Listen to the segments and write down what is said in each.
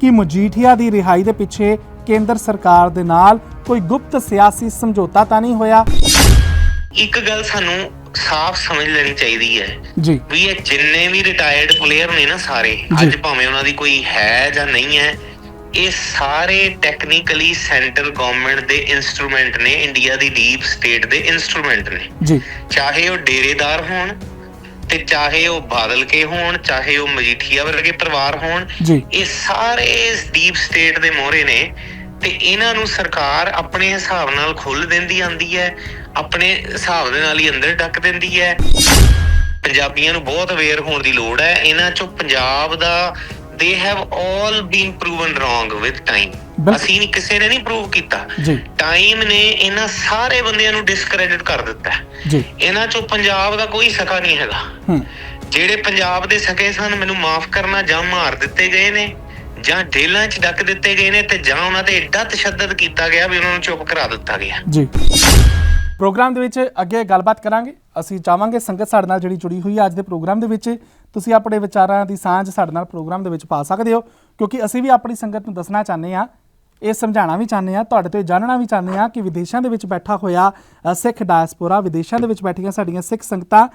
ਕਿ ਮਜੀਠੀਆ ਦੀ ਰਿਹਾਈ ਦੇ ਪਿੱਛੇ ਕੇਂਦਰ ਸਰਕਾਰ ਦੇ ਨਾਲ ਕੋਈ ਗੁਪਤ ਸਿਆਸੀ ਸਮਝੌਤਾ ਤਾਂ ਨਹੀਂ ਹੋਇਆ? ਇੱਕ ਗੱਲ ਸਾਨੂੰ ਸਾਫ਼ ਸਮਝ ਲੈਣੀ ਚਾਹੀਦੀ ਹੈ। ਜੀ। ਵੀ ਇਹ ਜਿੰਨੇ ਵੀ ਰਿਟਾਇਰਡ ਪਲੇਅਰ ਨੇ ਨਾ ਸਾਰੇ ਅੱਜ ਭਾਵੇਂ ਉਹਨਾਂ ਦੀ ਕੋਈ ਹੈ ਜਾਂ ਨਹੀਂ ਹੈ ਇਹ ਸਾਰੇ ਟੈਕਨੀਕਲੀ ਸੈਂਟਰ ਗਵਰਨਮੈਂਟ ਦੇ ਇਨਸਟਰੂਮੈਂਟ ਨੇ ਇੰਡੀਆ ਦੀ ਡੀਪ ਸਟੇਟ ਦੇ ਇਨਸਟਰੂਮੈਂਟ ਨੇ। ਜੀ। ਚਾਹੇ ਉਹ ਡੇਰੇਦਾਰ ਹੋਣ ਤੇ ਚਾਹੇ ਉਹ ਬਾਦਲ ਕੇ ਹੋਣ ਚਾਹੇ ਉਹ ਮਜੀਠੀਆ ਵਰਗੇ ਪਰਿਵਾਰ ਹੋਣ ਇਹ ਸਾਰੇ ਇਸ ਡੀਪ ਸਟੇਟ ਦੇ ਮੋਹਰੇ ਨੇ ਤੇ ਇਹਨਾਂ ਨੂੰ ਸਰਕਾਰ ਆਪਣੇ ਹਿਸਾਬ ਨਾਲ ਖੁੱਲ ਦਿੰਦੀ ਆਂਦੀ ਹੈ ਆਪਣੇ ਹਿਸਾਬ ਦੇ ਨਾਲ ਹੀ ਅੰਦਰ ਡੱਕ ਦਿੰਦੀ ਹੈ ਪੰਜਾਬੀਆਂ ਨੂੰ ਬਹੁਤ ਅਵੇਅਰ ਹੋਣ ਦੀ ਲੋੜ ਹੈ ਇਹਨਾਂ ਚੋਂ ਪੰਜਾਬ ਦਾ they have all been proven wrong with time. ਅਸੀਂ ਕਿਸੇ ਨੇ ਨਹੀਂ ਪ੍ਰੂਵ ਕੀਤਾ। ਟਾਈਮ ਨੇ ਇਹਨਾਂ ਸਾਰੇ ਬੰਦਿਆਂ ਨੂੰ ਡਿਸਕ੍ਰੈਡਿਟ ਕਰ ਦਿੱਤਾ। ਜੀ। ਇਹਨਾਂ ਚੋਂ ਪੰਜਾਬ ਦਾ ਕੋਈ ਸਕਾ ਨਹੀਂ ਹੈਗਾ। ਜਿਹੜੇ ਪੰਜਾਬ ਦੇ ਸਕੇ ਸਨ ਮੈਨੂੰ ਮਾਫ ਕਰਨਾ ਜਾਂ ਮਾਰ ਦਿੱਤੇ ਗਏ ਨੇ ਜਾਂ ਜੇਲ੍ਹਾਂ 'ਚ ਡੱਕ ਦਿੱਤੇ ਗਏ ਨੇ ਤੇ ਜਾਂ ਉਹਨਾਂ ਤੇ ਏਡਾ ਤਸ਼ੱਦਦ ਕੀਤਾ ਗਿਆ ਵੀ ਉਹਨਾਂ ਨੂੰ ਚੁੱਪ ਕਰਾ ਦਿੱਤਾ ਗਿਆ। ਜੀ। ਪ੍ਰੋਗਰਾਮ ਦੇ ਵਿੱਚ ਅੱਗੇ ਗੱਲਬਾਤ ਕਰਾਂਗੇ। ਅਸੀਂ ਚਾਹਾਂਗੇ ਸੰਗਤ ਸਾਡੇ ਨਾਲ ਜਿਹੜੀ ਜੁੜੀ ਹੋਈ ਹੈ ਅੱਜ ਦੇ ਪ੍ਰੋਗਰਾਮ ਦੇ ਵਿੱਚ ਤੁਸੀਂ ਆਪਣੇ ਵਿਚਾਰਾਂ ਦੀ ਸਾਂਝ ਸਾਡੇ ਨਾਲ ਪ੍ਰੋਗਰਾਮ ਦੇ ਵਿੱਚ ਪਾ ਸਕਦੇ ਹੋ ਕਿਉਂਕਿ ਅਸੀਂ ਵੀ ਆਪਣੀ ਸੰਗਤ ਨੂੰ ਦੱਸਣਾ ਚਾਹੁੰਦੇ ਹਾਂ ਇਹ ਸਮਝਾਉਣਾ ਵੀ ਚਾਹੁੰਦੇ ਹਾਂ, ਤੁਹਾਡੇ ਤੋਂ ਇਹ ਜਾਣਨਾ ਵੀ ਚਾਹੁੰਦੇ ਹਾਂ ਕਿ ਵਿਦੇਸ਼ਾਂ ਦੇ ਵਿੱਚ ਬੈਠਾ ਹੋਇਆ ਸਿੱਖ ਡਾਇਸਪੋਰਾ ਵਿਦੇਸ਼ਾਂ ਦੇ ਵਿੱਚ ਬੈਠੀਆਂ ਸਾਡੀਆਂ ਸਿੱਖ ਸੰਗਤਾਂ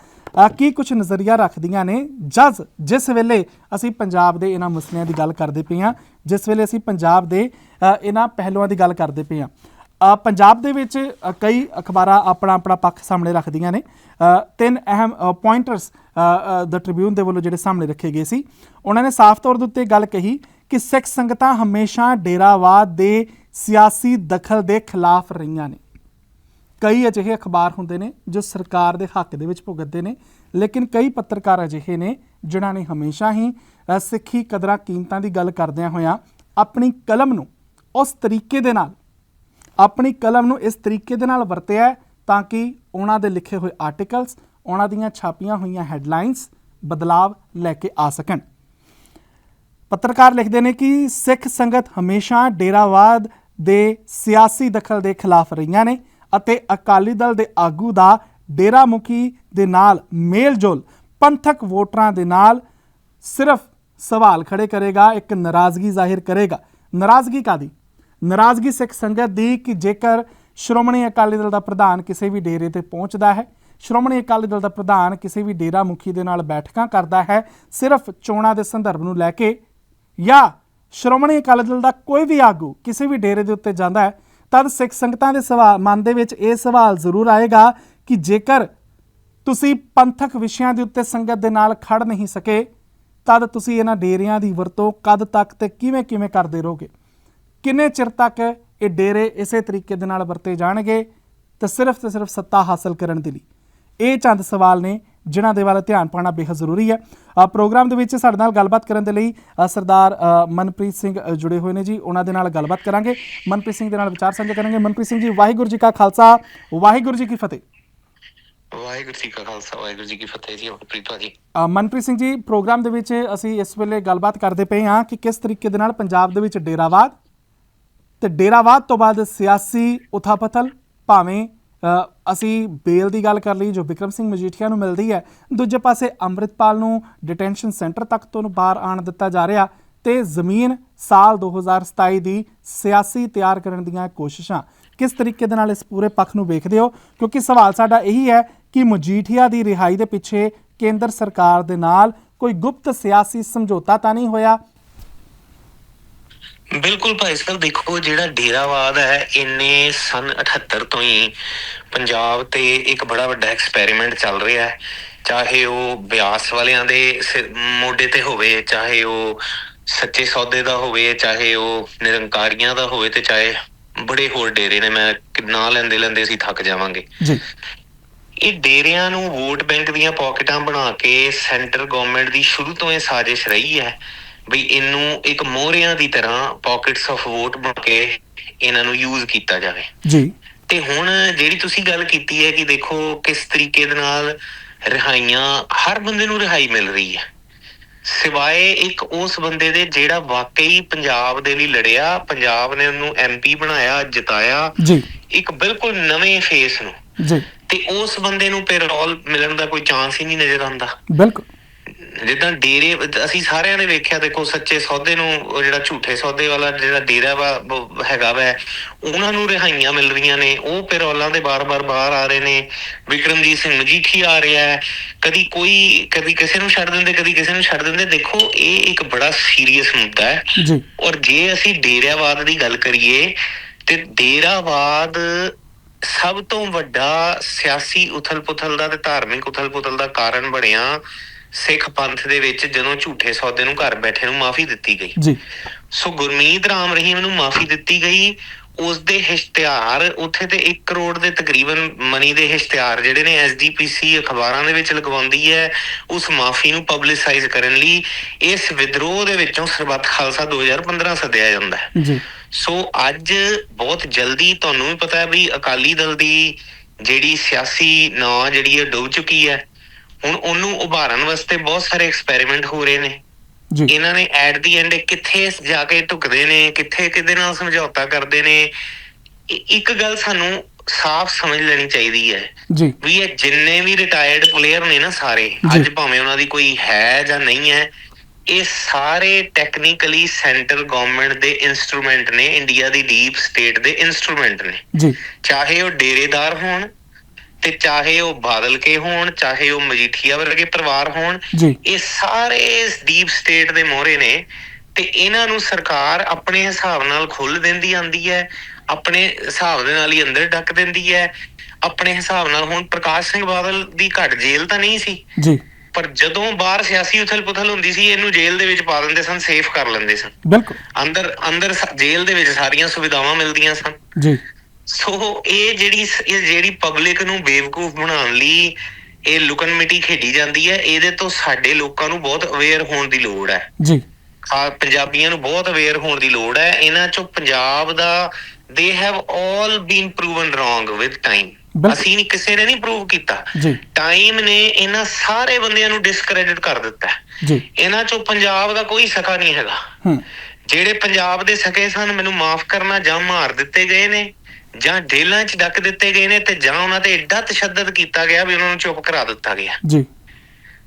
ਕੀ ਕੁਝ ਨਜ਼ਰੀਆ ਰੱਖਦੀਆਂ ਨੇ? ਜਦ ਜਿਸ ਵੇਲੇ ਅਸੀਂ ਪੰਜਾਬ ਦੇ ਇਹਨਾਂ ਮਸਲਿਆਂ ਦੀ ਗੱਲ ਕਰਦੇ ਪਏ ਹਾਂ, ਜਿਸ ਵੇਲੇ ਅਸੀਂ ਪੰਜਾਬ ਦੇ ਇਹਨਾਂ ਪਹਿਲੂਆਂ ਦੀ ਗੱਲ ਕਰਦੇ ਪਏ ਹਾਂ। ਪੰਜਾਬ ਦੇ ਵਿੱਚ ਕਈ ਅਖਬਾਰਾਂ ਆਪਣਾ ਆਪਣਾ ਪੱਖ ਸਾਹਮਣੇ ਰੱਖਦੀਆਂ ਨੇ। ਤਿੰਨ ਅਹਿਮ ਪੁਆਇੰਟਰਸ ਦ ਟ੍ਰਿਬਿਊਨ ਦੇ ਵੱਲੋਂ ਜਿਹੜੇ ਸਾਹਮਣੇ ਰੱਖੇ ਗਏ ਸੀ। ਉਹਨਾਂ ਨੇ ਸਾਫ਼ ਤੌਰ ਦੇ ਉੱਤੇ ਗੱਲ ਕਹੀ ਕਿ ਸਿੱਖ ਸੰਗਤਾਂ ਹਮੇਸ਼ਾ ਡੇਰਾਵਾਦ ਦੇ ਸਿਆਸੀ ਦਖਲ ਦੇ ਖਿਲਾਫ ਰਹੀਆਂ ਨੇ। ਕਈ ਅਜਿਹੇ ਅਖਬਾਰ ਹੁੰਦੇ ਨੇ ਜੋ ਸਰਕਾਰ ਦੇ ਹੱਕ ਦੇ ਵਿੱਚ ਭੁਗਤਦੇ ਨੇ, ਲੇਕਿਨ ਕਈ ਪੱਤਰਕਾਰ ਅਜਿਹੇ ਨੇ ਜਿਨ੍ਹਾਂ ਨੇ ਹਮੇਸ਼ਾ ਹੀ ਸਿੱਖੀ ਕਦਰਾਂ ਕੀਮਤਾਂ ਦੀ ਗੱਲ ਕਰਦਿਆਂ ਹੋਇਆਂ ਆਪਣੀ ਕਲਮ ਨੂੰ ਉਸ ਤਰੀਕੇ ਦੇ ਨਾਲ, ਆਪਣੀ ਕਲਮ ਨੂੰ ਇਸ ਤਰੀਕੇ ਦੇ ਨਾਲ ਵਰਤਿਆ ਤਾਂ ਕਿ ਉਹਨਾਂ ਦੇ ਲਿਖੇ ਹੋਏ ਆਰਟੀਕਲਸ ਉਹਨਾਂ ਦੀਆਂ ਛਾਪੀਆਂ ਹੋਈਆਂ ਹੈਡਲਾਈਨਸ ਬਦਲਾਵ ਲੈ ਕੇ ਆ ਸਕਣ। ਪੱਤਰਕਾਰ ਲਿਖਦੇ ਨੇ ਕਿ ਸਿੱਖ ਸੰਗਤ ਹਮੇਸ਼ਾ ਡੇਰਾਵਾਦ ਦੇ ਸਿਆਸੀ ਦਖਲ ਦੇ ਖਿਲਾਫ ਰਹੀਆਂ ਨੇ ਅਤੇ ਅਕਾਲੀ ਦਲ ਦੇ ਆਗੂ ਦਾ ਡੇਰਾ ਮੁਖੀ ਦੇ ਨਾਲ ਮੇਲਜੋਲ ਪੰਥਕ ਵੋਟਰਾਂ ਦੇ ਨਾਲ ਸਿਰਫ ਸਵਾਲ ਖੜੇ ਕਰੇਗਾ, ਇੱਕ ਨਾਰਾਜ਼ਗੀ ਜ਼ਾਹਿਰ ਕਰੇਗਾ। ਨਾਰਾਜ਼ਗੀ ਕਾਦੀ ਨਾਰਾਜ਼ਗੀ ਸਿੱਖ ਸੰਗਤ ਦੀ ਕਿ ਜੇਕਰ ਸ਼੍ਰੋਮਣੀ ਅਕਾਲੀ ਦਲ ਦਾ ਪ੍ਰਧਾਨ ਕਿਸੇ ਵੀ ਡੇਰੇ ਤੇ ਪਹੁੰਚਦਾ ਹੈ, ਸ਼੍ਰੋਮਣੀ ਅਕਾਲੀ ਦਲ ਦਾ ਪ੍ਰਧਾਨ ਕਿਸੇ ਵੀ ਡੇਰਾ ਮੁਖੀ ਦੇ ਨਾਲ ਬੈਠਕਾਂ ਕਰਦਾ ਹੈ, ਸਿਰਫ ਚੋਣਾਂ ਦੇ ਸੰਦਰਭ ਨੂੰ ਲੈ ਕੇ ਜਾਂ ਸ਼੍ਰੋਮਣੀ ਅਕਾਲੀ ਦਲ ਦਾ ਕੋਈ ਵੀ ਆਗੂ ਕਿਸੇ ਵੀ ਡੇਰੇ ਦੇ ਉੱਤੇ ਜਾਂਦਾ ਹੈ, ਤਦ ਸਿੱਖ ਸੰਗਤਾਂ ਦੇ ਸਵਾਲ ਮਨ ਦੇ ਵਿੱਚ ਇਹ ਸਵਾਲ ਜ਼ਰੂਰ ਆਏਗਾ ਕਿ ਜੇਕਰ ਤੁਸੀਂ ਪੰਥਕ ਵਿਸ਼ਿਆਂ ਦੇ ਉੱਤੇ ਸੰਗਤ ਦੇ ਨਾਲ ਖੜ ਨਹੀਂ ਸਕੇ, ਤਦ ਤੁਸੀਂ ਇਹਨਾਂ ਡੇਰਿਆਂ ਦੀ ਵਰਤੋਂ ਕਦ ਤੱਕ ਤੇ ਕਿਵੇਂ ਕਿਵੇਂ ਕਰਦੇ ਰਹੋਗੇ? ਕਿੰਨੇ ਚਿਰ ਤੱਕ ਇਹ ਡੇਰੇ ਇਸੇ ਤਰੀਕੇ ਦੇ ਨਾਲ ਵਰਤੇ ਜਾਣਗੇ? ਤੇ ਸਿਰਫ ਤੇ ਸਿਰਫ ਸੱਤਾ ਹਾਸਲ ਕਰਨ ਦੇ ਲਈ। ਇਹ ਚੰਦ ਸਵਾਲ ਨੇ ਜਿਨ੍ਹਾਂ ਦੇ ਵੱਲ ਧਿਆਨ ਪਾਉਣਾ ਬੇहद ਜ਼ਰੂਰੀ ਹੈ। ਪ੍ਰੋਗਰਾਮ ਦੇ ਵਿੱਚ ਸਾਡੇ ਨਾਲ ਗੱਲਬਾਤ ਕਰਨ ਦੇ ਲਈ ਸਰਦਾਰ ਮਨਪ੍ਰੀਤ ਸਿੰਘ ਜੁੜੇ ਹੋਏ ਨੇ ਜੀ। ਉਹਨਾਂ ਦੇ ਨਾਲ ਗੱਲਬਾਤ ਕਰਾਂਗੇ। ਮਨਪ੍ਰੀਤ ਸਿੰਘ ਦੇ ਨਾਲ ਵਿਚਾਰ ਸਾਂਝੇ ਕਰਾਂਗੇ। ਮਨਪ੍ਰੀਤ ਸਿੰਘ ਜੀ ਵਾਹਿਗੁਰੂ ਜੀ ਕਾ ਖਾਲਸਾ। ਵਾਹਿਗੁਰੂ ਜੀ ਕੀ ਫਤਿਹ। ਵਾਹਿਗੁਰੂ ਜੀ ਕਾ ਖਾਲਸਾ। ਵਾਹਿਗੁਰੂ ਜੀ ਕੀ ਫਤਿਹ ਜੀ ਪ੍ਰੀਤ ਭਾਜੀ। ਮਨਪ੍ਰੀਤ ਸਿੰਘ ਜੀ ਪ੍ਰੋਗਰਾਮ ਦੇ ਵਿੱਚ ਅਸੀਂ ਇਸ ਵੇਲੇ ਗੱਲਬਾਤ ਕਰਦੇ ਪਏ ਹਾਂ ਕਿ ਕਿਸ ਤਰੀਕੇ ਦੇ ਨਾਲ ਪੰਜਾਬ ਦੇ ਵਿੱਚ ਡੇਰਾਵਾਦ ਤੇ ਡੇਰਾਵਾਦ ਤੋਂ ਬਾਅਦ ਸਿਆਸੀ ਉਥਾਪਤਲ ਭਾਵੇਂ ਅਸੀਂ ਬੇਲ ਦੀ ਗੱਲ ਕਰ ਲਈ ਜੋ ਵਿਕਰਮ ਸਿੰਘ ਮਜੀਠੀਆ ਨੂੰ ਮਿਲਦੀ ਹੈ, ਦੂਜੇ ਪਾਸੇ ਅੰਮ੍ਰਿਤਪਾਲ ਨੂੰ ਡਿਟੈਂਸ਼ਨ ਸੈਂਟਰ ਤੱਕ ਤੋਂ ਬਾਹਰ ਆਣ ਦਿੱਤਾ ਜਾ ਰਿਹਾ ਤੇ ਜ਼ਮੀਨ ਸਾਲ 2027 ਦੀ ਸਿਆਸੀ ਤਿਆਰ ਕਰਨ ਦੀਆਂ ਕੋਸ਼ਿਸ਼ਾਂ। ਕਿਸ ਤਰੀਕੇ ਦੇ ਨਾਲ ਇਸ ਪੂਰੇ ਪੱਖ ਨੂੰ ਵੇਖਦੇ ਹੋ? ਕਿਉਂਕਿ ਸਵਾਲ ਸਾਡਾ ਇਹੀ ਹੈ ਕਿ ਮਜੀਠੀਆ ਦੀ ਰਿਹਾਈ ਦੇ ਪਿੱਛੇ ਕੇਂਦਰ ਸਰਕਾਰ ਦੇ ਨਾਲ ਕੋਈ ਗੁਪਤ ਸਿਆਸੀ ਸਮਝੌਤਾ ਤਾਂ ਨਹੀਂ ਹੋਇਆ? ਬਿਲਕੁਲ ਭਾਈ ਸਾਹਿਬ ਦੇਖੋ ਜਿਹੜਾ ਡੇਰਾਵਾਦ ਹੈ ਇੰਨੇ ਸਨ 78 ਤੋਂ ਹੀ ਪੰਜਾਬ ਤੇ ਇੱਕ ਬੜਾ ਵੱਡਾ ਐਕਸਪੈਰੀਮੈਂਟ ਚੱਲ ਰਿਹਾ ਹੈ। ਚਾਹੇ ਉਹ ਬਿਆਸ ਵਾਲਿਆਂ ਦੇ ਮੋਢੇ ਤੇ ਹੋਵੇ ਚਾਹੇ ਉਹ ਸੱਚੇ ਸੌਦੇ ਦਾ ਹੋਵੇ ਚਾਹੇ ਉਹ ਨਿਰੰਕਾਰੀਆਂ ਦਾ ਹੋਵੇ ਤੇ ਚਾਹੇ ਬੜੇ ਹੋਰ ਡੇਰੇ ਨੇ ਮੈਂ ਨਾਂ ਲੈਂਦੇ ਲੈਂਦੇ ਅਸੀਂ ਥੱਕ ਜਾਵਾਂਗੇ। ਜੀ। ਇਹ ਡੇਰਿਆਂ ਨੂੰ ਵੋਟ ਬੈਂਕ ਦੀਆਂ ਪਾਕਟਾਂ ਬਣਾ ਕੇ ਸੈਂਟਰ ਗਵਰਨਮੈਂਟ ਦੀ ਸ਼ੁਰੂ ਤੋਂ ਇਹ ਸਾਜ਼ਿਸ਼ ਰਹੀ ਹੈ। ਵੀ ਇਹਨੂੰ ਇੱਕ ਮੋਹਰਿਆਂ ਦੀ ਤਰ੍ਹਾਂ ਪਾਕਟਸ ਆਫ ਵੋਟ ਬਣਾ ਕੇ ਇਹਨਾਂ ਨੂੰ ਯੂਜ਼ ਕੀਤਾ ਜਾਵੇ। ਜੀ। ਤੇ ਹੁਣ ਜਿਹੜੀ ਤੁਸੀਂ ਗੱਲ ਕੀਤੀ ਹੈ ਕਿ ਦੇਖੋ ਕਿਸ ਤਰੀਕੇ ਦੇ ਨਾਲ ਰਿਹਾਈਆਂ ਹਰ ਬੰਦੇ ਨੂੰ ਰਿਹਾਈ ਮਿਲ ਰਹੀ ਹੈ। ਸਿਵਾਏ ਇੱਕ ਉਸ ਬੰਦੇ ਦੇ ਜਿਹੜਾ ਵਾਕਈ ਪੰਜਾਬ ਦੇ ਲਈ ਲੜਿਆ ਪੰਜਾਬ ਨੇ ਉਹਨੂੰ ਐਮਪੀ ਬਣਾਇਆ ਜਿਤਾਇਆ ਜੀ। ਇੱਕ ਬਿਲਕੁਲ ਨਵੇਂ ਫੇਸ ਨੂੰ। ਜੀ। ਤੇ ਉਸ ਬੰਦੇ ਨੂੰ ਪੈਰੋਲ ਮਿਲਣ ਦਾ ਕੋਈ ਚਾਂਸ ਹੀ ਨਹੀਂ ਨਜ਼ਰ ਆਉਂਦਾ। ਬਿਲਕੁਲ। ਜਿੱਦਾਂ ਡੇਰੇ ਅਸੀਂ ਸਾਰਿਆਂ ਨੇ ਵੇਖਿਆ ਦੇਖੋ ਸੱਚੇ ਸੌਦੇ ਨੂੰ ਉਹ ਜਿਹੜਾ ਝੂਠੇ ਸੌਦੇ ਵਾਲਾ ਜਿਹੜਾ ਡੇਰਾ ਵਾ ਹੈਗਾ ਵਾ। ਉਹਨਾਂ ਨੂੰ ਰਿਹਾਈਆਂ ਮਿਲ ਰਹੀਆਂ ਨੇ। ਉਹ ਪੈਰੋਲਾਂ ਦੇ ਬਾਰ-ਬਾਰ ਬਾਹਰ ਆ ਰਹੇ ਨੇ। ਵਿਕਰਮਜੀਤ ਸਿੰਘ ਮਜੀਠੀ ਆ ਰਿਹਾ ਹੈ। ਕਦੀ ਕੋਈ ਕਦੀ ਕਿਸੇ ਨੂੰ ਛੱਡ ਦਿੰਦੇ ਕਦੀ ਕਿਸੇ ਨੂੰ ਛੱਡ ਦਿੰਦੇ। ਦੇਖੋ ਇਹ ਇੱਕ ਬੜਾ ਸੀਰੀਅਸ ਮੁੱਦਾ ਹੈ। ਜੀ। ਔਰ ਜੇ ਅਸੀਂ ਡੇਰਾਵਾਦ ਦੀ ਗੱਲ ਕਰੀਏ ਤੇ ਡੇਰਾਵਾਦ ਸਭ ਤੋਂ ਵੱਡਾ ਸਿਆਸੀ ਉਥਲ-ਪੁਥਲ ਦਾ ਤੇ ਧਾਰਮਿਕ ਉਥਲ-ਪੁਥਲ ਦਾ ਕਾਰਨ ਬਣਿਆ ਸਿੱਖ ਪੰਥ ਦੇ ਵਿੱਚ ਜਦੋਂ ਝੂਠੇ ਸੌਦੇ ਨੂੰ ਘਰ ਬੈਠੇ ਨੂੰ ਮਾਫੀ ਦਿੱਤੀ ਗਈ। ਜੀ। ਸੋ ਗੁਰਮੀਤ ਰਾਮ ਰਹੀਮ ਨੂੰ ਮਾਫੀ ਦਿੱਤੀ ਗਈ। ਉਸ ਦੇ ਇਸ਼ਤਿਹਾਰ ਉੱਥੇ ਤੇ 1 ਕਰੋੜ ਦੇ ਤਕਰੀਬਨ ਮਨੀ ਦੇ ਇਸ਼ਤਿਹਾਰ ਜਿਹੜੇ ਨੇ ਐਸਜੀਪੀਸੀ ਅਖਬਾਰਾਂ ਦੇ ਵਿੱਚ ਲਗਵਾਉਂਦੀ ਹੈ ਉਸ ਮਾਫੀ ਨੂੰ ਪਬਲਿਸਾਈਜ਼ ਕਰਨ ਲਈ ਇਸ ਵਿਦਰੋਹ ਦੇ ਵਿੱਚੋਂ ਸਰਬੱਤ ਖਾਲਸਾ 2015 ਸੱਦਿਆ ਜਾਂਦਾ ਹੈ। ਜੀ। ਸੋ ਅੱਜ ਬਹੁਤ ਜਲਦੀ ਤੁਹਾਨੂੰ ਵੀ ਪਤਾ ਹੈ ਵੀ ਅਕਾਲੀ ਦਲ ਦੀ ਜਿਹੜੀ ਸਿਆਸੀ ਨਾਂ ਜਿਹੜੀ ਹੈ ਡੁੱਬ ਚੁੱਕੀ ਹੈ। ਹੁਣ ਉਹਨੂੰ ਉਭਾਰਨ ਵਾਸਤੇ ਬਹੁਤ ਸਾਰੇ ਐਕਸਪੈਰੀਮੈਂਟ ਹੋ ਰਹੇ ਨੇ। ਜੀ। ਇਹਨਾਂ ਨੇ ਐਟ ਦੀ ਐਂਡ ਕਿੱਥੇ ਜਾ ਕੇ ਢੁਕਦੇ ਨੇ ਕਿੱਥੇ ਕਿਹਦੇ ਨਾਲ ਸਮਝੌਤਾ ਕਰਦੇ ਨੇ। ਇੱਕ ਗੱਲ ਸਾਨੂੰ ਸਾਫ਼ ਸਮਝ ਲੈਣੀ ਚਾਹੀਦੀ ਹੈ ਜੀ। ਵੀ ਇਹ ਜਿੰਨੇ ਵੀ ਰਿਟਾਇਰਡ ਪਲੇਅਰ ਨੇ ਨਾ ਸਾਰੇ। ਅੱਜ ਭਾਵੇਂ ਉਹਨਾਂ ਦੀ ਕੋਈ ਹੈ ਜਾਂ ਨਹੀਂ ਹੈ ਇਹ ਸਾਰੇ ਟੈਕਨੀਕਲੀ ਸੈਂਟਰ ਗਵਰਨਮੈਂਟ ਦੇ ਇਨਸਟਰੂਮੈਂਟ ਨੇ ਇੰਡੀਆ ਦੀ ਡੀਪ ਸਟੇਟ ਦੇ ਇਨਸਟਰੂਮੈਂਟ ਨੇ। ਜੀ। ਚਾਹੇ ਉਹ ਡੇਰੇਦਾਰ ਹੋਣ ਤੇ ਚਾਹੇ ਉਹ ਬਾਦਲ ਕੇ ਹੋਣ ਚਾਹੇ ਉਹ ਮਜੀਠੀਆ ਵਰਗੇ ਪਰਿਵਾਰ ਹੋਣ ਇਹ ਸਾਰੇ ਇਸ ਡੀਪ ਸਟੇਟ ਦੇ ਮੋਹਰੇ ਨੇ ਤੇ ਇਹਨਾਂ ਨੂੰ ਸਰਕਾਰ ਆਪਣੇ ਹਿਸਾਬ ਨਾਲ ਖੁੱਲ ਦਿੰਦੀ ਆਂਦੀ ਹੈ ਆਪਣੇ ਹਿਸਾਬ ਦੇ ਨਾਲ ਹੀ ਅੰਦਰ ਡੱਕ ਦਿੰਦੀ ਹੈ ਆਪਣੇ ਹਿਸਾਬ ਨਾਲ ਹੁਣ ਪ੍ਰਕਾਸ਼ ਸਿੰਘ ਬਾਦਲ ਦੀ ਘੱਟ ਜੇਲ੍ਹ ਤਾਂ ਨਹੀਂ ਸੀ। ਜੀ। ਪਰ ਜਦੋਂ ਬਾਹਰ ਸਿਆਸੀ ਉਥਲ-ਪੁਥਲ ਹੁੰਦੀ ਸੀ ਇਹਨੂੰ ਜੇਲ੍ਹ ਦੇ ਵਿੱਚ ਪਾ ਦਿੰਦੇ ਸਨ ਸੇਫ ਕਰ ਲੈਂਦੇ ਸਨ। ਬਿਲਕੁਲ। ਅੰਦਰ ਅੰਦਰ ਜੇਲ੍ਹ ਦੇ ਵਿੱਚ ਸਾਰੀਆਂ ਸੁਵਿਧਾਵਾਂ ਮਿਲਦੀਆਂ ਸਨ। ਜੀ। ਸੋ ਇਹ ਜਿਹੜੀ ਇਹ ਜਿਹੜੀ ਪਬਲਿਕ ਨੂੰ ਬੇਵਕੂਫ ਬਣਾਉਣ ਲਈ ਇਹ ਲੁਕਣ ਮਿੱਟੀ ਖੇਡੀ ਜਾਂਦੀ ਹੈ ਇਹਦੇ ਤੋਂ ਸਾਡੇ ਲੋਕਾਂ ਨੂੰ ਬਹੁਤ ਅਵੇਅਰ ਹੋਣ ਦੀ ਲੋੜ ਹੈ। ਜੀ। ਆ ਪੰਜਾਬੀਆਂ ਨੂੰ ਬਹੁਤ ਅਵੇਅਰ ਹੋਣ ਦੀ ਲੋੜ ਹੈ। ਇਹਨਾਂ ਚੋਂ ਪੰਜਾਬ ਦਾ they have all been proven wrong with time. ਅਸੀਂ ਨਹੀਂ ਕਿਸੇ ਨੇ ਨਹੀਂ ਪ੍ਰੂਵ ਕੀਤਾ। ਜੀ। ਟਾਈਮ ਨੇ ਇਹਨਾਂ ਸਾਰੇ ਬੰਦਿਆਂ ਨੂੰ ਡਿਸਕ੍ਰੈਡਿਟ ਕਰ ਦਿੱਤਾ। ਜੀ। ਇਹਨਾਂ ਚੋਂ ਪੰਜਾਬ ਦਾ ਕੋਈ ਸਕਾ ਨਹੀਂ ਹੈਗਾ। ਜਿਹੜੇ ਪੰਜਾਬ ਦੇ ਸਕੇ ਸਨ ਮੈਨੂੰ ਮਾਫ ਕਰਨਾ ਜਾਂ ਮਾਰ ਦਿੱਤੇ ਗਏ ਨੇ। ਜਾਂ ਜੇਲ੍ਹਾਂ 'ਚ ਡੱਕ ਦਿੱਤੇ ਗਏ ਨੇ ਤੇ ਜਾਂ ਉਹਨਾਂ ਤੇ ਐਡਾ ਤਸ਼ੱਦਦ ਕੀਤਾ ਗਿਆ ਵੀ ਉਹਨਾਂ ਨੂੰ ਚੁੱਪ ਕਰਾ ਦਿੱਤਾ ਗਿਆ। ਜੀ।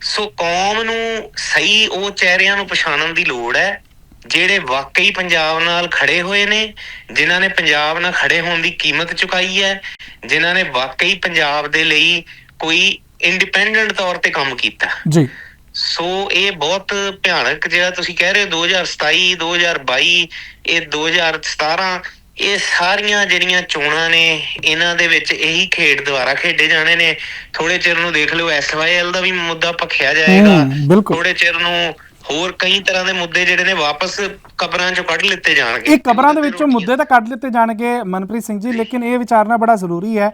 ਸੋ ਕੌਮ ਨੂੰ ਸਹੀ ਉਹ ਚਿਹਰਿਆਂ ਨੂੰ ਪਛਾਣਨ ਦੀ ਲੋੜ ਹੈ ਜਿਹੜੇ ਵਾਕਈ ਪੰਜਾਬ ਨਾਲ ਖੜੇ ਹੋਏ ਨੇ ਜਿਨ੍ਹਾਂ ਨੇ ਪੰਜਾਬ ਨਾਲ ਖੜੇ ਹੋਣ ਦੀ ਕੀਮਤ ਚੁਕਾਈ ਹੈ ਜਿਨ੍ਹਾਂ ਨੇ ਵਾਕਈ ਪੰਜਾਬ ਦੇ ਲਈ ਕੋਈ ਇੰਡੀਪੈਂਡੈਂਟ ਤੌਰ ਤੇ ਕੰਮ ਕੀਤਾ। ਜੀ। ਸੋ ਇਹ ਬਹੁਤ ਭਿਆਨਕ ਜਿਹੜਾ ਤੁਸੀਂ ਕਹਿ ਰਹੇ ਹੋ 2027 2022 ਇਹ 2017 ਇਹ ਸਾਰੀਆਂ ਜਿਹੜੀਆਂ ਚੋਣਾਂ ਨੇ ਇਹਨਾਂ ਦੇ ਵਿੱਚ ਇਹੀ ਖੇਡ ਦੁਆਰਾ ਖੇਡੇ ਜਾਣੇ ਨੇ। ਥੋੜੇ ਚਿਰ ਨੂੰ ਦੇਖ ਲਿਓ ਐਸਵਾਈਐਲ ਦਾ ਵੀ ਮੁੱਦਾ ਭਖਿਆ ਜਾਏਗਾ। ਥੋੜੇ ਚਿਰ ਨੂੰ ਹੋਰ ਕਈ ਤਰ੍ਹਾਂ ਦੇ ਮੁੱਦੇ ਜਿਹੜੇ ਨੇ ਵਾਪਸ ਕਬਰਾਂ ਚੋਂ ਕੱਢ ਲਿੱਤੇ ਜਾਣਗੇ। ਇਹ ਕਬਰਾਂ ਦੇ ਵਿੱਚੋਂ ਮੁੱਦੇ ਤਾਂ ਕੱਢ ਲਿੱਤੇ ਜਾਣਗੇ ਮਨਪ੍ਰੀਤ ਸਿੰਘ ਜੀ ਲੇਕਿਨ ਇਹ ਵਿਚਾਰਨਾ ਬੜਾ ਜ਼ਰੂਰੀ ਹੈ।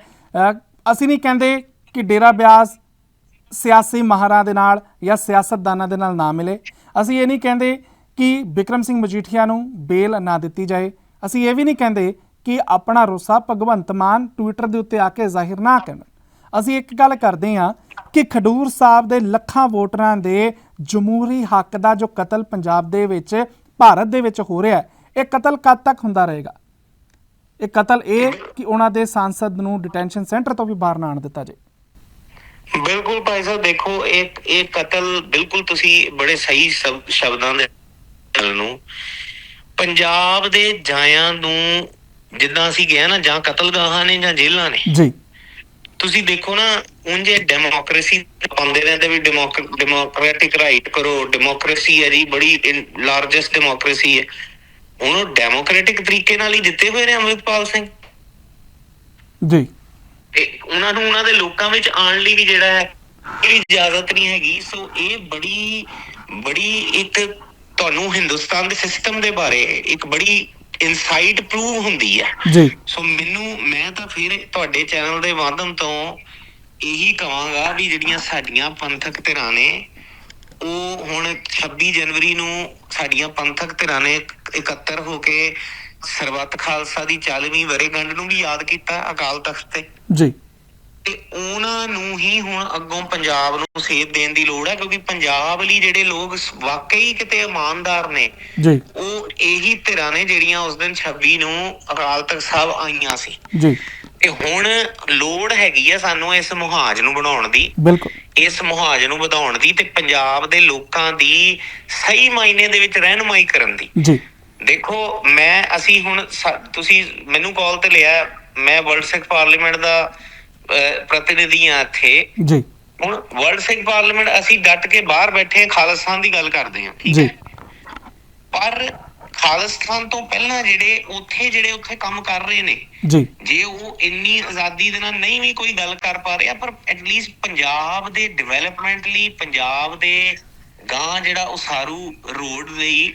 ਅਸੀਂ ਨਹੀਂ ਕਹਿੰਦੇ ਕਿ ਡੇਰਾ ਬਿਆਸ ਸਿਆਸੀ ਮਾਹਰਾਂ ਦੇ ਨਾਲ ਜਾਂ ਸਿਆਸਤਦਾਨਾਂ ਦੇ ਨਾਲ ਨਾ ਮਿਲੇ। ਅਸੀਂ ਇਹ ਨਹੀਂ ਕਹਿੰਦੇ ਕਿ ਵਿਕਰਮ ਸਿੰਘ ਮਜੀਠੀਆ ਨੂੰ ਬੇਲ ਨਾ ਦਿੱਤੀ ਜਾਏ। ਅਸੀਂ ਇਹ ਵੀ ਨਹੀਂ ਕਹਿੰਦੇ ਕਿ ਆਪਣਾ ਰੋਸਾ ਭਗਵੰਤ ਮਾਨ ਟਵਿੱਟਰ ਦੇ ਉੱਤੇ ਆ ਕੇ ਜ਼ਾਹਿਰ ਨਾ ਕਰਨ। ਅਸੀਂ ਇੱਕ ਗੱਲ ਕਰਦੇ ਹਾਂ ਕਿ ਖਡੂਰ ਸਾਹਿਬ ਦੇ ਲੱਖਾਂ ਵੋਟਰਾਂ ਦੇ ਜਮਹੂਰੀ ਹੱਕ ਦਾ ਜੋ ਕਤਲ ਪੰਜਾਬ ਦੇ ਵਿੱਚ, ਭਾਰਤ ਦੇ ਵਿੱਚ ਹੋ ਰਿਹਾ ਹੈ, ਇਹ ਕਤਲ ਕਦ ਤੱਕ ਹੁੰਦਾ ਰਹੇਗਾ? ਇਹ ਕਤਲ ਇਹ ਕਿ ਉਹਨਾਂ ਦੇ ਸਾਂਸਦ ਨੂੰ ਡਿਟੈਂਸ਼ਨ ਸੈਂਟਰ ਤੋਂ ਵੀ ਬਾਹਰ ਨਾ ਆਣ ਦਿੱਤਾ ਜਾਏ। ਬਿਲਕੁਲ ਭਾਈ ਸਾਹਿਬ, ਦੇਖੋ, ਇਹ ਇਹ ਕਤਲ ਬਿਲਕੁਲ ਤੁਸੀਂ ਬੜੇ ਸਹੀ ਸ਼ਬ- ਸ਼ਬਦਾਂ ਦੇ ਨੂੰ ਪੰਜਾਬ ਦੇ ਜਾਇਆਂ ਨੂੰ ਜਿੱਦਾਂ ਅਸੀਂ ਕਿਹਾ ਨਾ ਜਾਂ ਕਤਲਗਾਹਾਂ ਨੇ ਜਾਂ ਜੇਲ੍ਹਾਂ ਨੇ। ਜੀ। ਤੁਸੀਂ ਦੇਖੋ ਨਾ ਉਂਝੇ ਡੈਮੋਕ੍ਰੇਸੀ ਪਾਉਂਦੇ ਰਹਿੰਦੇ ਵੀ ਡੈਮੋਕ੍ਰੈਟਿਕ ਰਾਈਟ ਕਰੋ ਡੈਮੋਕ੍ਰੇਸੀ ਹੈ ਜੀ ਬੜੀ ਲਾਰਜੈਸਟ ਡੈਮੋਕ੍ਰੇਸੀ ਹੈ। ਹੁਣ ਉਹ ਡੈਮੋਕ੍ਰੈਟਿਕ ਤਰੀਕੇ ਨਾਲ ਹੀ ਦਿੱਤੇ ਹੋਏ ਨੇ ਅੰਮ੍ਰਿਤਪਾਲ ਸਿੰਘ। ਜੀ। ਤੇ ਉਹਨਾਂ ਨੂੰ ਉਹਨਾਂ ਦੇ ਲੋਕਾਂ ਵਿੱਚ ਆਉਣ ਲਈ ਵੀ ਜਿਹੜਾ ਹੈ ਇਹ ਇਜਾਜ਼ਤ ਨਹੀਂ ਹੈਗੀ। ਸੋ ਇਹ ਬੜੀ ਬੜੀ ਇੱਕ ਤੁਹਾਨੂੰ ਹਿੰਦੁਸਤਾਨ ਦੇ ਸਿਸਟਮ ਦੇ ਬਾਰੇ ਇੱਕ ਬੜੀ ਇਨਸਾਈਟ ਪ੍ਰੂਵ ਹੁੰਦੀ ਹੈ ਜੀ। ਸੋ ਮੈਨੂੰ ਮੈਂ ਤਾਂ ਫਿਰ ਤੁਹਾਡੇ ਚੈਨਲ ਦੇ ਮਾਧਮ ਤੋਂ ਇਹੀ ਕਹਾਂਗਾ ਵੀ ਜਿਹੜੀਆਂ ਸਾਡੀਆਂ ਪੰਥਕ ਧਿਰਾਂ ਨੇ ਉਹ ਹੁਣ 26 ਜਨਵਰੀ ਨੂੰ ਸਾਡੀਆਂ ਪੰਥਕ ਧਿਰਾਂ ਨੇ ਇਕ- ਇਕੱਤਰ ਹੋ ਕੇ ਸਰਬੱਤ ਖਾਲਸਾ ਦੀ 40ਵੀਂ ਵਰੇਗੰਢ ਨੂੰ ਵੀ ਯਾਦ ਕੀਤਾ ਅਕਾਲ ਤਖਤ ਤੇ। ਜੀ। ਤੇ ਉਹਨਾਂ ਨੂੰ ਹੀ ਹੁਣ ਅੱਗੋਂ ਪੰਜਾਬ ਨੂੰ ਸੇਧ ਦੇਣ ਦੀ ਲੋੜ ਹੈ ਕਿਉਂਕਿ ਪੰਜਾਬ ਲਈ ਜਿਹੜੇ ਲੋਕ ਵਾਕਈ ਕਿਤੇ ਇਮਾਨਦਾਰ ਨੇ ਜੀ। ਉਹ ਇਹੀ ਧਿਰਾਂ ਨੇ ਜਿਹੜੀਆਂ ਉਸ ਦਿਨ 26 ਨੂੰ ਅਕਾਲ ਤਖਤ ਸਾਹਿਬ ਆਈਆਂ ਸੀ। ਜੀ। ਤੇ ਹੁਣ ਲੋੜ ਹੈਗੀ ਆ ਸਾਨੂੰ ਇਸ ਮੁਹਾਜ ਨੂੰ ਬਣਾਉਣ ਦੀ। ਬਿਲਕੁਲ। ਇਸ ਮੁਹਾਜ ਨੂੰ ਵਧਾਉਣ ਦੀ ਤੇ ਪੰਜਾਬ ਦੇ ਲੋਕਾਂ ਦੀ ਸਹੀ ਮਾਇਨੇ ਦੇ ਵਿੱਚ ਰਹਿਨੁਮਾਈ ਕਰਨ ਦੀ। ਜੀ। ਦੇਖੋ ਮੈਂ ਅਸੀਂ ਹੁਣ ਤੁਸੀਂ ਮੈਨੂੰ ਕਾਲ ਤੇ ਲਿਆ ਮੈਂ ਵਰਲਡ ਸਿੱਖ ਪਾਰਲੀਮੈਂਟ ਦਾ ਅਹ, ਪ੍ਰਤੀਨਿਧੀ ਆ ਇੱਥੇ। ਜੀ। ਹੁਣ ਵਰਲਡ ਸਿੱਖ ਪਾਰਲੀਮੈਂਟ ਅਸੀਂ ਡਟ ਕੇ ਬਾਹਰ ਬੈਠੇ ਹਾਂ, ਖਾਲਿਸਤਾਨ ਦੀ ਗੱਲ ਕਰਦੇ ਹਾਂ ਠੀਕ ਜੀ। ਹੈ। ਪਰ ਖਾਲਿਸਤਾਨ ਤੋਂ ਪਹਿਲਾਂ ਜਿਹੜੇ ਉੱਥੇ ਜਿਹੜੇ ਉੱਥੇ ਕੰਮ ਕਰ ਰਹੇ ਨੇ ਜੀ। ਜੇ ਉਹ ਇੰਨੀ ਆਜ਼ਾਦੀ ਦੇ ਨਾਲ ਨਹੀਂ ਵੀ ਕੋਈ ਗੱਲ ਕਰ ਪਾ ਰਿਹਾ ਪਰ ਐਟਲੀਸਟ ਪੰਜਾਬ ਦੇ ਡਿਵੈਲਪਮੈਂਟ ਲਈ ਪੰਜਾਬ ਦੇ ਗਾਂ ਜਿਹੜਾ ਉਸਾਰੂ ਰੋਡ ਲਈ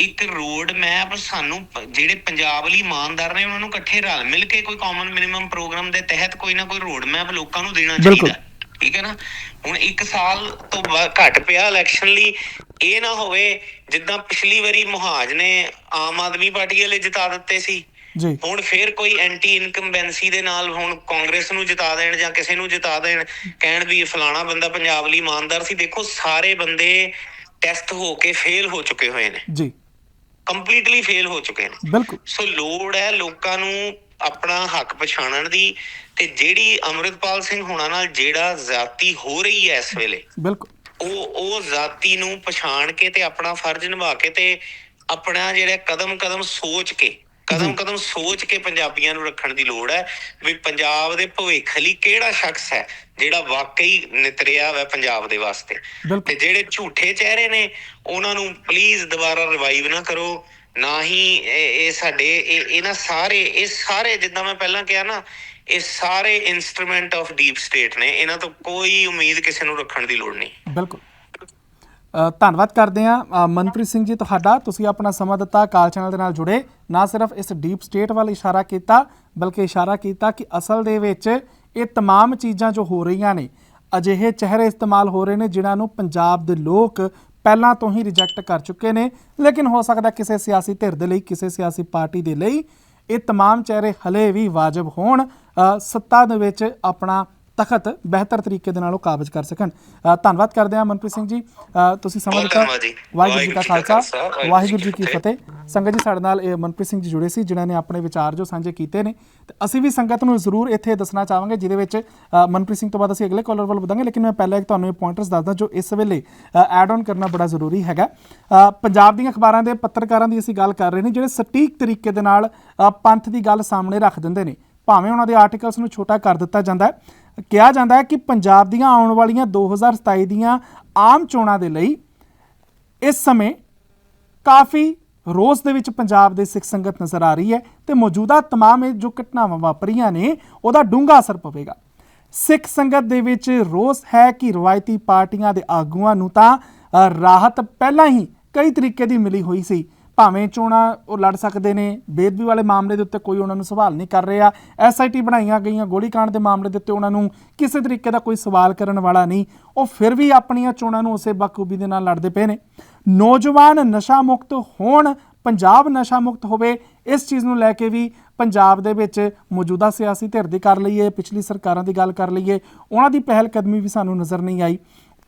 ਇੱਕ ਰੋਡ ਮੈਪ ਸਾਨੂੰ ਜਿਹੜੇ ਪੰਜਾਬ ਲਈ ਇਮਾਨਦਾਰ ਨੇ ਉਹਨਾਂ ਨੂੰ ਇਕੱਠੇ ਰਲ ਮਿਲ ਕੇ ਕੋਈ ਕਾਮਨ ਮਿਨੀਮਮ ਪ੍ਰੋਗਰਾਮ ਦੇ ਤਹਿਤ ਕੋਈ ਨਾ ਕੋਈ ਰੋਡ ਮੈਪ ਲੋਕਾਂ ਨੂੰ ਦੇਣਾ। ਚਾਹੀਦਾ। ਠੀਕ ਹੈ ਨਾ? ਹੁਣ ਇੱਕ ਸਾਲ ਤੋਂ ਘੱਟ ਪਿਆ ਇਲੈਕਸ਼ਨ ਲਈ। ਇਹ ਨਾ ਹੋਵੇ ਜਿੱਦਾਂ ਪਿਛਲੀ ਵਾਰੀ ਮੁਹਾਜ ਨੇ ਆਮ ਆਦਮੀ ਪਾਰਟੀ ਵਾਲੇ ਜਿਤਾ ਦਿੱਤੇ ਸੀ। ਜੀ। ਹੁਣ ਫੇਰ ਕੋਈ ਐਂਟੀ ਇਨਕੰਬੈਂਸੀ ਦੇ ਨਾਲ ਹੁਣ ਕਾਂਗਰਸ ਨੂੰ ਜਿਤਾ ਦੇਣ ਜਾਂ ਕਿਸੇ ਨੂੰ ਜਿਤਾ ਦੇਣ ਕਹਿਣ ਵੀ ਫਲਾਣਾ ਬੰਦਾ ਪੰਜਾਬ ਲਈ ਇਮਾਨਦਾਰ ਸੀ। ਦੇਖੋ ਸਾਰੇ ਬੰਦੇ ਟੈਸਟ ਹੋ ਕੇ ਫੇਲ ਹੋ ਚੁੱਕੇ ਹੋਏ ਨੇ। ਜੀ। ਕੰਪਲੀਟਲੀ ਫੇਲ ਹੋ ਚੁੱਕੇ ਨੇ। ਬਿਲਕੁਲ। ਸੋ ਲੋੜ ਹੈ ਲੋਕਾਂ ਨੂੰ ਆਪਣਾ ਹੱਕ ਪਛਾਣਨ ਦੀ ਤੇ ਜਿਹੜੀ ਅਮਰਿਤਪਾਲ ਸਿੰਘ ਹੋਣਾ ਨਾਲ ਜਿਹੜਾ ਜਾਤੀ ਹੋ ਰਹੀ ਹੈ ਇਸ ਵੇਲੇ ਬਿਲਕੁਲ। ਉਹ ਉਹ ਜਾਤੀ ਨੂੰ ਪਛਾਣ ਕੇ ਤੇ ਆਪਣਾ ਫਰਜ਼ ਨਿਭਾ ਕੇ ਤੇ ਆਪਣਾ ਜਿਹੜਾ ਕਦਮ ਕਦਮ ਸੋਚ ਕੇ ਕਦਮ ਕਦਮ ਸੋਚ ਕੇ ਪੰਜਾਬੀਆਂ ਨੂੰ ਰੱਖਣ ਦੀ ਲੋੜ ਹੈ ਵੀ ਪੰਜਾਬ ਦੇ ਭਵਿੱਖ ਲਈ ਕਿਹੜਾ ਸ਼ਖਸ ਹੈ ਜਿਹੜਾ ਵਾਕਈ ਨਿਤਰਿਆ ਹੋਇਆ ਪੰਜਾਬ ਦੇ ਵਾਸਤੇ। ਤੇ ਜਿਹੜੇ ਝੂਠੇ ਚਿਹਰੇ ਨੇ ਉਹਨਾਂ ਨੂੰ ਪਲੀਜ਼ ਦੁਬਾਰਾ ਰਿਵਾਈਵ ਨਾ ਕਰੋ। ਨਾ ਹੀ ਇਹ ਇਹ ਸਾਡੇ ਇਹ ਇਹਨਾਂ ਸਾਰੇ ਇਹ ਸਾਰੇ ਜਿੱਦਾਂ ਮੈਂ ਪਹਿਲਾਂ ਕਿਹਾ ਨਾ ਇਹ ਸਾਰੇ ਇਨਸਟਰੂਮੈਂਟ ਆਫ ਡੀਪ ਸਟੇਟ ਨੇ। ਇਹਨਾਂ ਤੋਂ ਕੋਈ ਉਮੀਦ ਕਿਸੇ ਨੂੰ ਰੱਖਣ ਦੀ ਲੋੜ ਨਹੀਂ। ਬਿਲਕੁਲ। ਧੰਨਵਾਦ ਕਰਦੇ ਹਾਂ ਮਨਪ੍ਰੀਤ ਸਿੰਘ ਜੀ ਤੁਹਾਡਾ ਤੁਸੀਂ ਆਪਣਾ ਸਮਾਂ ਦਿੱਤਾ ਕਾਲ ਚੈਨਲ ਦੇ ਨਾਲ ਜੁੜੇ ਨਾ ਸਿਰਫ ਇਸ ਡੀਪ ਸਟੇਟ ਵੱਲ ਇਸ਼ਾਰਾ ਕੀਤਾ ਬਲਕਿ ਇਸ਼ਾਰਾ ਕੀਤਾ ਕਿ ਅਸਲ ਦੇ ਵਿੱਚ ਇਹ तमाम ਚੀਜ਼ਾਂ ਜੋ ਹੋ ਰਹੀਆਂ ਨੇ ਅਜਿਹੇ ਚਿਹਰੇ ਇਸਤੇਮਾਲ ਹੋ ਰਹੇ ਨੇ ਜਿਨ੍ਹਾਂ ਨੂੰ ਪੰਜਾਬ ਦੇ ਲੋਕ ਪਹਿਲਾਂ ਤੋਂ ਹੀ ਰਿਜੈਕਟ ਕਰ ਚੁੱਕੇ ਨੇ ਲੇਕਿਨ ਹੋ ਸਕਦਾ ਕਿਸੇ ਸਿਆਸੀ ਧਿਰ ਦੇ ਲਈ ਕਿਸੇ ਸਿਆਸੀ ਪਾਰਟੀ ਦੇ ਲਈ ਇਹ तमाम ਚਿਹਰੇ ਹਲੇ ਵੀ ਵਾਜਬ ਹੋਣ ਅ, ਸੱਤਾ ਦੇ ਵਿੱਚ ਆਪਣਾ ਤਖਤ ਬਿਹਤਰ ਤਰੀਕੇ ਦੇ ਨਾਲ ਉਹ ਕਾਬਜ਼ ਕਰ ਸਕਣ। ਧੰਨਵਾਦ ਕਰਦੇ ਹਾਂ ਮਨਪ੍ਰੀਤ ਸਿੰਘ ਜੀ। ਤੁਸੀਂ ਸਮਾਂ ਦਿੱਤਾ। ਵਾਹਿਗੁਰੂ ਜੀ ਕਾ ਖਾਲਸਾ। ਵਾਹਿਗੁਰੂ ਜੀ ਕੀ ਫਤਿਹ। ਸੰਗਤ ਜੀ ਸਾਡੇ ਨਾਲ ਇਹ ਮਨਪ੍ਰੀਤ ਸਿੰਘ ਜੀ ਜੁੜੇ ਸੀ ਜਿਨ੍ਹਾਂ ਨੇ ਆਪਣੇ ਵਿਚਾਰ ਜੋ ਸਾਂਝੇ ਕੀਤੇ ਨੇ। ਤੇ ਅਸੀਂ ਵੀ ਸੰਗਤ ਨੂੰ ਜ਼ਰੂਰ ਇੱਥੇ ਦੱਸਣਾ ਚਾਹਾਂਗੇ ਜਿਹਦੇ ਵਿੱਚ ਮਨਪ੍ਰੀਤ ਸਿੰਘ ਤੋਂ ਬਾਅਦ ਅਸੀਂ ਅਗਲੇ ਕਾਲਰ ਵੱਲ ਵਧਾਂਗੇ। ਲੇਕਿਨ ਮੈਂ ਪਹਿਲਾਂ ਇੱਕ ਤੁਹਾਨੂੰ ਇਹ ਪੁਆਇੰਟਰਸ ਦੱਸਦਾ ਜੋ ਇਸ ਵੇਲੇ ਐਡ ਆਨ ਕਰਨਾ ਬੜਾ ਜ਼ਰੂਰੀ ਹੈਗਾ। ਪੰਜਾਬ ਦੀਆਂ ਅਖਬਾਰਾਂ ਦੇ ਪੱਤਰਕਾਰਾਂ ਦੀ ਅਸੀਂ ਗੱਲ ਕਰ ਰਹੇ ਨੇ ਜਿਹੜੇ ਸਟੀਕ ਤਰੀਕੇ ਦੇ ਨਾਲ ਪੰਥ ਦੀ ਗੱਲ ਸਾਹਮਣੇ ਰੱਖ ਦਿੰਦੇ ਨੇ। ਭਾਵੇਂ ਉਹਨਾਂ ਦੇ ਆਰਟੀਕਲਸ ਨੂੰ ਛੋਟਾ ਕਰ ਦਿੱਤਾ ਜਾਂਦਾ ਹੈ ਕਿਹਾ ਜਾਂਦਾ ਹੈ ਕਿ ਪੰਜਾਬ ਦੀਆਂ ਆਉਣ ਵਾਲੀਆਂ 2027 ਦੀਆਂ ਆਮ ਚੋਣਾਂ ਦੇ ਲਈ ਇਸ ਸਮੇਂ ਕਾਫੀ ਰੋਸ ਦੇ ਵਿੱਚ ਪੰਜਾਬ ਦੇ ਸਿੱਖ ਸੰਗਤ ਨਜ਼ਰ ਆ ਰਹੀ ਹੈ ਤੇ ਮੌਜੂਦਾ तमाम ਇਹ ਜੋ ਘਟਨਾਵਾਂ ਵਾਪਰੀਆਂ ਨੇ ਉਹਦਾ ਡੂੰਘਾ ਅਸਰ ਪਵੇਗਾ ਸਿੱਖ ਸੰਗਤ ਦੇ ਵਿੱਚ ਰੋਸ ਹੈ ਕਿ ਰਵਾਇਤੀ ਪਾਰਟੀਆਂ ਦੇ ਆਗੂਆਂ ਨੂੰ ਤਾਂ ਅ, ਰਾਹਤ ਪਹਿਲਾਂ ਹੀ ਕਈ ਤਰੀਕੇ ਦੀ ਮਿਲੀ ਹੋਈ ਸੀ ਭਾਵੇਂ ਚੋਣਾਂ ਉਹ ਲੜ ਸਕਦੇ ਨੇ, ਬੇਦਬੀ ਵਾਲੇ ਮਾਮਲੇ ਦੇ ਉੱਤੇ ਕੋਈ ਉਹਨਾਂ ਨੂੰ ਸਵਾਲ ਨਹੀਂ ਕਰ ਰਿਹਾ। ਐਸਆਈਟੀ ਬਣਾਈਆਂ ਗਈਆਂ ਗੋਲੀकांड ਦੇ ਮਾਮਲੇ ਦੇ ਉੱਤੇ ਉਹਨਾਂ ਨੂੰ ਕਿਸੇ ਤਰੀਕੇ ਦਾ ਕੋਈ ਸਵਾਲ ਕਰਨ ਵਾਲਾ ਨਹੀਂ। ਉਹ ਫਿਰ ਵੀ ਆਪਣੀਆਂ ਚੋਣਾਂ ਨੂੰ ਉਸੇ ਬਖੂਬੀ ਦੇ ਨਾਲ ਲੜਦੇ ਪਏ ਨੇ। ਨੌਜਵਾਨ ਨਸ਼ਾ ਮੁਕਤ ਹੋਣ, ਪੰਜਾਬ ਨਸ਼ਾ ਮੁਕਤ ਹੋਵੇ, ਇਸ ਚੀਜ਼ ਨੂੰ ਲੈ ਕੇ ਵੀ ਪੰਜਾਬ ਦੇ ਵਿੱਚ ਮੌਜੂਦਾ ਸਿਆਸੀ ਧਿਰ ਦੀ ਕਰ ਲਈਏ, ਪਿਛਲੀ ਸਰਕਾਰਾਂ ਦੀ ਗੱਲ ਕਰ ਲਈਏ, ਉਹਨਾਂ ਦੀ ਪਹਿਲ ਕਦਮੀ ਵੀ ਸਾਨੂੰ ਨਜ਼ਰ ਨਹੀਂ ਆਈ।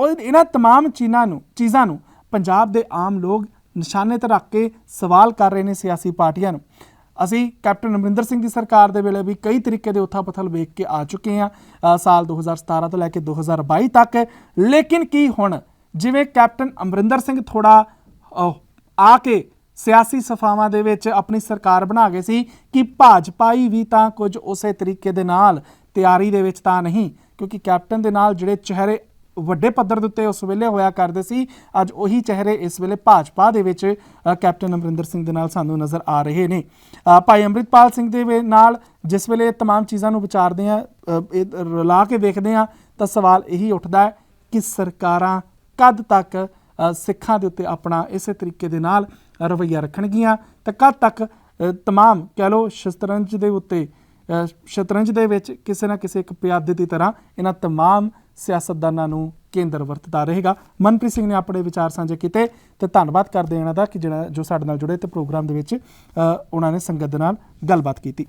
ਉਹ ਇਹਨਾਂ ਤਮਾਮ ਚੀਨਾਂ ਨੂੰ, ਚੀਜ਼ਾਂ ਨੂੰ ਪੰਜਾਬ ਦੇ ਆਮ ਲੋਕ ਨਿਸ਼ਾਨੇ ਤੇ ਰੱਖ ਕੇ ਸਵਾਲ ਕਰ ਰਹੇ ਨੇ ਸਿਆਸੀ ਪਾਰਟੀਆਂ ਨੂੰ। ਅਸੀਂ ਕੈਪਟਨ ਅਮਰਿੰਦਰ ਸਿੰਘ ਦੀ ਸਰਕਾਰ ਦੇ ਵੇਲੇ ਵੀ ਕਈ ਤਰੀਕੇ ਦੇ ਉਥਾ-ਪਥਲ ਵੇਖ ਕੇ ਆ ਚੁੱਕੇ ਹਾਂ ਅ, ਸਾਲ 2017 ਤੋਂ ਲੈ ਕੇ 2022 ਤੱਕ। ਲੇਕਿਨ ਕੀ ਹੁਣ? ਜਿਵੇਂ ਕੈਪਟਨ ਅਮਰਿੰਦਰ ਸਿੰਘ ਥੋੜਾ ਆ ਕੇ ਸਿਆਸੀ ਸਫਾਵਾਂ ਦੇ ਵਿੱਚ ਆਪਣੀ ਸਰਕਾਰ ਬਣਾ ਗਏ ਸੀ ਕਿ ਭਾਜਪਾਈ ਵੀ ਤਾਂ ਕੁਝ ਉਸੇ ਤਰੀਕੇ ਦੇ ਨਾਲ ਤਿਆਰੀ ਦੇ ਵਿੱਚ ਤਾਂ ਨਹੀਂ ਕਿਉਂਕਿ ਕੈਪਟਨ ਦੇ ਨਾਲ ਜਿਹੜੇ ਚਿਹਰੇ ਵੱਡੇ ਪੱਧਰ ਦੇ ਉੱਤੇ ਉਸ ਵੇਲੇ ਹੋਇਆ ਕਰਦੇ ਸੀ ਅੱਜ ਉਹੀ ਚਿਹਰੇ ਇਸ ਵੇਲੇ ਭਾਜਪਾ ਦੇ ਵਿੱਚ ਅ, ਕੈਪਟਨ ਅਮਰਿੰਦਰ ਸਿੰਘ ਦੇ ਨਾਲ ਸਾਨੂੰ ਨਜ਼ਰ ਆ ਰਹੇ ਨੇ ਅ, ਭਾਈ ਅੰਮ੍ਰਿਤਪਾਲ ਸਿੰਘ ਦੇ ਵੇ- ਨਾਲ ਜਿਸ ਵੇਲੇ ਇਹ तमाम ਚੀਜ਼ਾਂ ਨੂੰ ਵਿਚਾਰਦੇ ਆ ਇਹ ਰਲਾ ਕੇ ਵੇਖਦੇ ਆ ਤਾਂ ਸਵਾਲ ਇਹੀ ਉੱਠਦਾ ਹੈ ਕਿ ਸਰਕਾਰਾਂ ਕਦ ਤੱਕ ਅ, ਸਿੱਖਾਂ ਦੇ ਉੱਤੇ ਆਪਣਾ ਇਸੇ ਤਰੀਕੇ ਦੇ ਨਾਲ ਰਵੱਈਆ ਰੱਖਣਗੀਆਂ ਤਾਂ ਕਦ ਤੱਕ ਅ, तमाम ਕਹਿ ਲਓ ਸ਼ਤਰੰਜ ਦੇ ਉੱਤੇ ਅ, ਸ਼ਤਰੰਜ ਦੇ ਵਿੱਚ ਕਿਸੇ ਨਾ ਕਿਸੇ ਇੱਕ ਪਿਆਦੇ ਦੀ ਤਰ੍ਹਾਂ ਇਹਨਾਂ तमाम ਸਿਆਸਤਦਾਨਾਂ ਨੂੰ ਕੇਂਦਰ ਵਰਤਦਾ ਰਹੇਗਾ। ਮਨਪ੍ਰੀਤ ਸਿੰਘ ਨੇ ਆਪਣੇ ਵਿਚਾਰ ਸਾਂਝੇ ਕੀਤੇ ਤੇ ਧੰਨਵਾਦ ਕਰਦੇ ਇਹਨਾਂ ਦਾ ਕਿ ਜਿਹੜਾ ਜੋ ਸਾਡੇ ਨਾਲ ਜੁੜੇ ਤੇ ਪ੍ਰੋਗਰਾਮ ਦੇ ਵਿੱਚ ਉਹਨਾਂ ਨੇ ਸੰਗਤ ਦੇ ਨਾਲ ਗੱਲਬਾਤ ਕੀਤੀ।